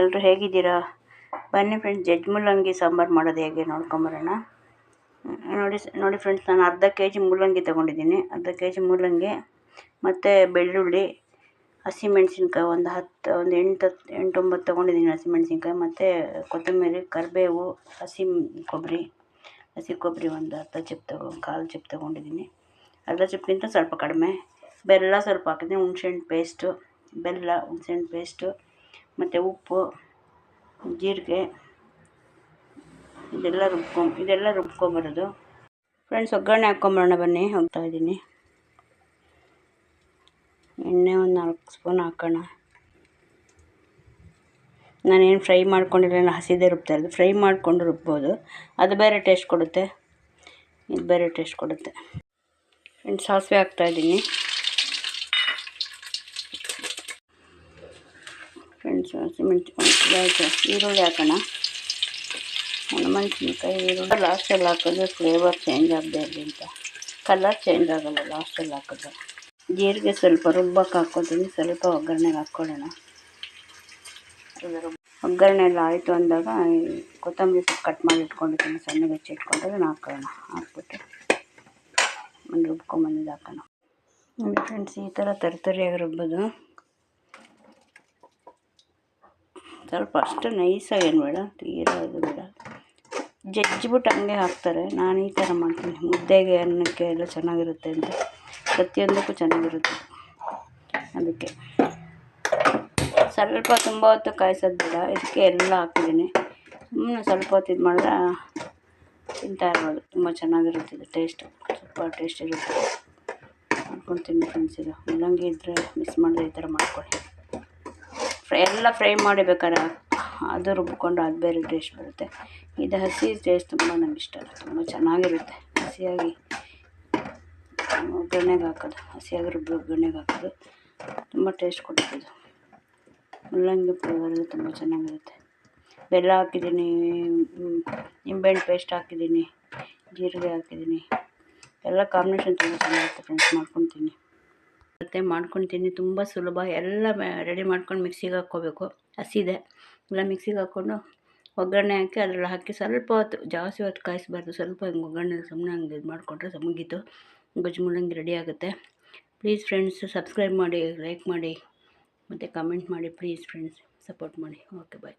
ಎಲ್ರು ಹೇಗಿದ್ದೀರಾ? ಬನ್ನಿ ಫ್ರೆಂಡ್ಸ್ ಜಜ್ ಮುಲ್ಲಂಗಿ ಸಾಂಬಾರು ಮಾಡೋದು ಹೇಗೆ ನೋಡ್ಕೊಂಬರೋಣ. ನೋಡಿ ನೋಡಿ ಫ್ರೆಂಡ್ಸ್ ನಾನು ಅರ್ಧ ಕೆ ಜಿ ಮೂಲಂಗಿ ತೊಗೊಂಡಿದ್ದೀನಿ. ಅರ್ಧ ಕೆ ಜಿ ಮೂಲಂಗಿ ಮತ್ತು ಬೆಳ್ಳುಳ್ಳಿ ಹಸಿಮೆಣ್ಸಿನ್ಕಾಯಿ ಒಂದು ಹತ್ತು, ಒಂದು ಎಂಟು ಎಂಟು ಒಂಬತ್ತು ತೊಗೊಂಡಿದ್ದೀನಿ ಹಸಿಮೆಣ್ಸಿನ್ಕಾಯಿ ಮತ್ತು ಕೊತ್ತಂಬರಿ, ಕರಿಬೇವು, ಹಸಿ ಕೊಬ್ಬರಿ ಹಸಿ ಕೊಬ್ಬರಿ ಒಂದು ಅರ್ಧ ಚಿಪ್ ತಗೊ, ಕಾಲು ಚಿಪ್ ತೊಗೊಂಡಿದ್ದೀನಿ. ಅರ್ಧ ಚಿಪ್ಗಿಂತ ಸ್ವಲ್ಪ ಕಡಿಮೆ. ಬೆಲ್ಲ ಸ್ವಲ್ಪ ಹಾಕಿದ್ದೀನಿ ಹುಣ್ಸೆಹಣ್ಣು ಪೇಸ್ಟು ಬೆಲ್ಲ ಹುಣ್ಸೆಹಣ್ಣು ಪೇಸ್ಟು ಮತ್ತು ಉಪ್ಪು, ಜೀರಿಗೆ, ಇದೆಲ್ಲ ರುಬ್ಕೊ, ಇದೆಲ್ಲ ರುಬ್ಕೊಂಬರೋದು. ಫ್ರೆಂಡ್ಸ್ ಒಗ್ಗರಣೆ ಹಾಕ್ಕೊಂಬರೋಣ ಬನ್ನಿ, ಹೋಗ್ತಾ ಇದ್ದೀನಿ. ಎಣ್ಣೆ ಒಂದು ನಾಲ್ಕು ಸ್ಪೂನ್ ಹಾಕೋಣ. ನಾನೇನು ಫ್ರೈ ಮಾಡ್ಕೊಂಡಿಲ್ಲ ಹಸಿದೇ ರುಬ್ತಾ ಇರೋದು. ಫ್ರೈ ಮಾಡಿಕೊಂಡು ರುಬ್ಬೋದು. ಅದು ಬೇರೆ ಟೇಸ್ಟ್ ಕೊಡುತ್ತೆ. ಇದು ಬೇರೆ ಟೇಸ್ಟ್ ಕೊಡುತ್ತೆ. ಫ್ರೆಂಡ್ಸ್ ಸಾಸಿವೆ ಹಾಕ್ತಾಯಿದ್ದೀನಿ ಫ್ರೆಂಡ್ಸ್ ಹಸಿಮೆಣ್ಸಿನ್ಕಾಯಿ ಈರುಳ್ಳಿ ಹಾಕೋಣ ಹನುಮೆಣ್ಸಿನ್ಕಾಯಿ ಈರುಳ್ಳಿ ಲಾಸ್ಟಲ್ಲಿ ಹಾಕಿದ್ರೆ ಫ್ಲೇವರ್ ಚೇಂಜ್ ಆಗದೆ ಇರಲಿ ಅಂತ ಕಲರ್ ಚೇಂಜ್ ಆಗೋಲ್ಲ ಲಾಸ್ಟಲ್ಲಿ ಹಾಕಿದ್ರೆ ಜೀರಿಗೆ ಸ್ವಲ್ಪ ರುಬ್ಬಕ್ಕೆ ಹಾಕ್ಕೊತೀನಿ ಸ್ವಲ್ಪ ಒಗ್ಗರಣೆಗೆ ಹಾಕ್ಕೊಳ್ಳೋಣ ಅದು ರುಬ್- ಒಗ್ಗರಣೆ ಎಲ್ಲ ಆಯಿತು ಅಂದಾಗ ಈ ಕೊತ್ತಂಬರಿ ಸೊಪ್ಪು ಕಟ್ ಮಾಡಿ ಇಟ್ಕೊಂಡಿದ್ದೀನಿ ಸಣ್ಣಗೆ ಹೆಚ್ಚಿ ಇಟ್ಕೊಂಡು ಅದನ್ನು ಹಾಕ್ಕೊಳ್ಳೋಣ ಹಾಕ್ಬಿಟ್ಟು ಒಂದು ರುಬ್ಕೊಂಬಂದಿದ್ದು ಹಾಕೋಣ ನೋಡಿ ಫ್ರೆಂಡ್ಸ್ ಈ ಥರ ತರ್ತರಿಯಾಗಿ ರುಬ್ಬೋದು ಸ್ವಲ್ಪ ಅಷ್ಟು ನೈಸಾಗಿ ಏನು ಬೇಡ ತೀರಾ ಇದು ಬೇಡ. ಜಜ್ಜಿಬಿಟ್ಟು ಹಂಗೆ ಹಾಕ್ತಾರೆ. ನಾನು ಈ ಥರ ಮಾಡ್ತೀನಿ. ಮುದ್ದೆಗೆ ಅನ್ನಕ್ಕೆ ಎಲ್ಲ ಚೆನ್ನಾಗಿರುತ್ತೆ ಅಂತ. ಪ್ರತಿಯೊಂದಕ್ಕೂ ಚೆನ್ನಾಗಿರುತ್ತೆ. ಅದಕ್ಕೆ. ಸ್ವಲ್ಪ ತುಂಬ ಹೊತ್ತು ಕಾಯಿಸೋದು ಬೇಡ. ಇದಕ್ಕೆ ಎಲ್ಲ ಹಾಕಿದ್ದೀನಿ. ಸುಮ್ಮನೆ ಸ್ವಲ್ಪ ಹೊತ್ತು ಇದು ಮಾಡಿದ್ರೆ ತಿಂತಾ ಇರ್ಬೋದು. ತುಂಬ ಚೆನ್ನಾಗಿರುತ್ತೆ ಇದು ಟೇಸ್ಟು ಸೂಪರ್ ಟೇಸ್ಟ್ ಇರುತ್ತೆ. ಮಾಡ್ಕೊಂಡು ಫ್ರೆಂಡ್ಸ್ ಇದು ಮುಲ್ಲಂಗಿ ಇದ್ದರೆ ಮಿಸ್ ಮಾಡಿದ್ರೆ ಈ ಥರ ಮಾಡ್ಕೊಳ್ಳಿ. ಎಲ್ಲ ಫ್ರೈ ಮಾಡಿ ಬೇಕಾದ್ರೆ ಅದು ರುಬ್ಬಿಕೊಂಡು ಅದು ಬೇರೆ ಟೇಸ್ಟ್ ಬರುತ್ತೆ. ಇದು ಹಸಿ ಟೇಸ್ಟ್ ತುಂಬ ನಮ್ಗೆ ಇಷ್ಟ ತುಂಬ ಚೆನ್ನಾಗಿರುತ್ತೆ. ಹಸಿಯಾಗಿ ಒಗ್ಗರಣೆಗೆ ಹಾಕೋದು. ಹಸಿಯಾಗಿ ರುಬ್ಬಿ ಒಗ್ಗರಣೆಗೆ ಹಾಕೋದು. ತುಂಬ ಟೇಸ್ಟ್ ಕೊಡುತ್ತೆ ಇದು. ಮುಲ್ಲಂಗಿ ಫ್ಲೇವರ್ ತುಂಬ ಚೆನ್ನಾಗಿರುತ್ತೆ. ಬೆಲ್ಲ ಹಾಕಿದ್ದೀನಿ. ನಿಂಬೆಹಣ್ಣು ಪೇಸ್ಟ್ ಹಾಕಿದ್ದೀನಿ. ಜೀರಿಗೆ ಹಾಕಿದ್ದೀನಿ. ಎಲ್ಲ ಕಾಂಬಿನೇಷನ್ ತುಂಬ ಚೆನ್ನಾಗಿರುತ್ತೆ ಫ್ರೆಂಡ್ಸ್ ಮಾಡ್ಕೊತೀನಿ. ಮತ್ತು ಮಾಡ್ಕೊತೀನಿ, ತುಂಬ ಸುಲಭ. ಎಲ್ಲ ರೆಡಿ ಮಾಡ್ಕೊಂಡು ಮಿಕ್ಸಿಗೆ ಹಾಕ್ಕೋಬೇಕು. ಹಸಿದೆ ಎಲ್ಲ ಮಿಕ್ಸಿಗೆ ಹಾಕ್ಕೊಂಡು ಒಗ್ಗರಣೆ ಹಾಕಿ ಅದರಲ್ಲಿ ಹಾಕಿ ಸ್ವಲ್ಪ ಹೊತ್ತು, ಜಾಸ್ತಿ ಹೊತ್ತು ಕಾಯಿಸ್ಬಾರ್ದು. ಸ್ವಲ್ಪ ಹಿಂಗೆ ಒಗ್ಗರಣೆ ಸುಮ್ಮನೆ ಹಂಗೆ ಇದು ಮಾಡಿಕೊಂಡ್ರೆ ಮುಗೀತು ಗೊಜ್ಜು ಮುಳ್ಳಂಗಿ ರೆಡಿ ಆಗುತ್ತೆ. ಪ್ಲೀಸ್ ಫ್ರೆಂಡ್ಸ್ ಸಬ್ಸ್ಕ್ರೈಬ್ ಮಾಡಿ ಲೈಕ್ ಮಾಡಿ, ಮತ್ತು ಕಮೆಂಟ್ ಮಾಡಿ. ಪ್ಲೀಸ್ ಫ್ರೆಂಡ್ಸ್ ಸಪೋರ್ಟ್ ಮಾಡಿ. Okay bye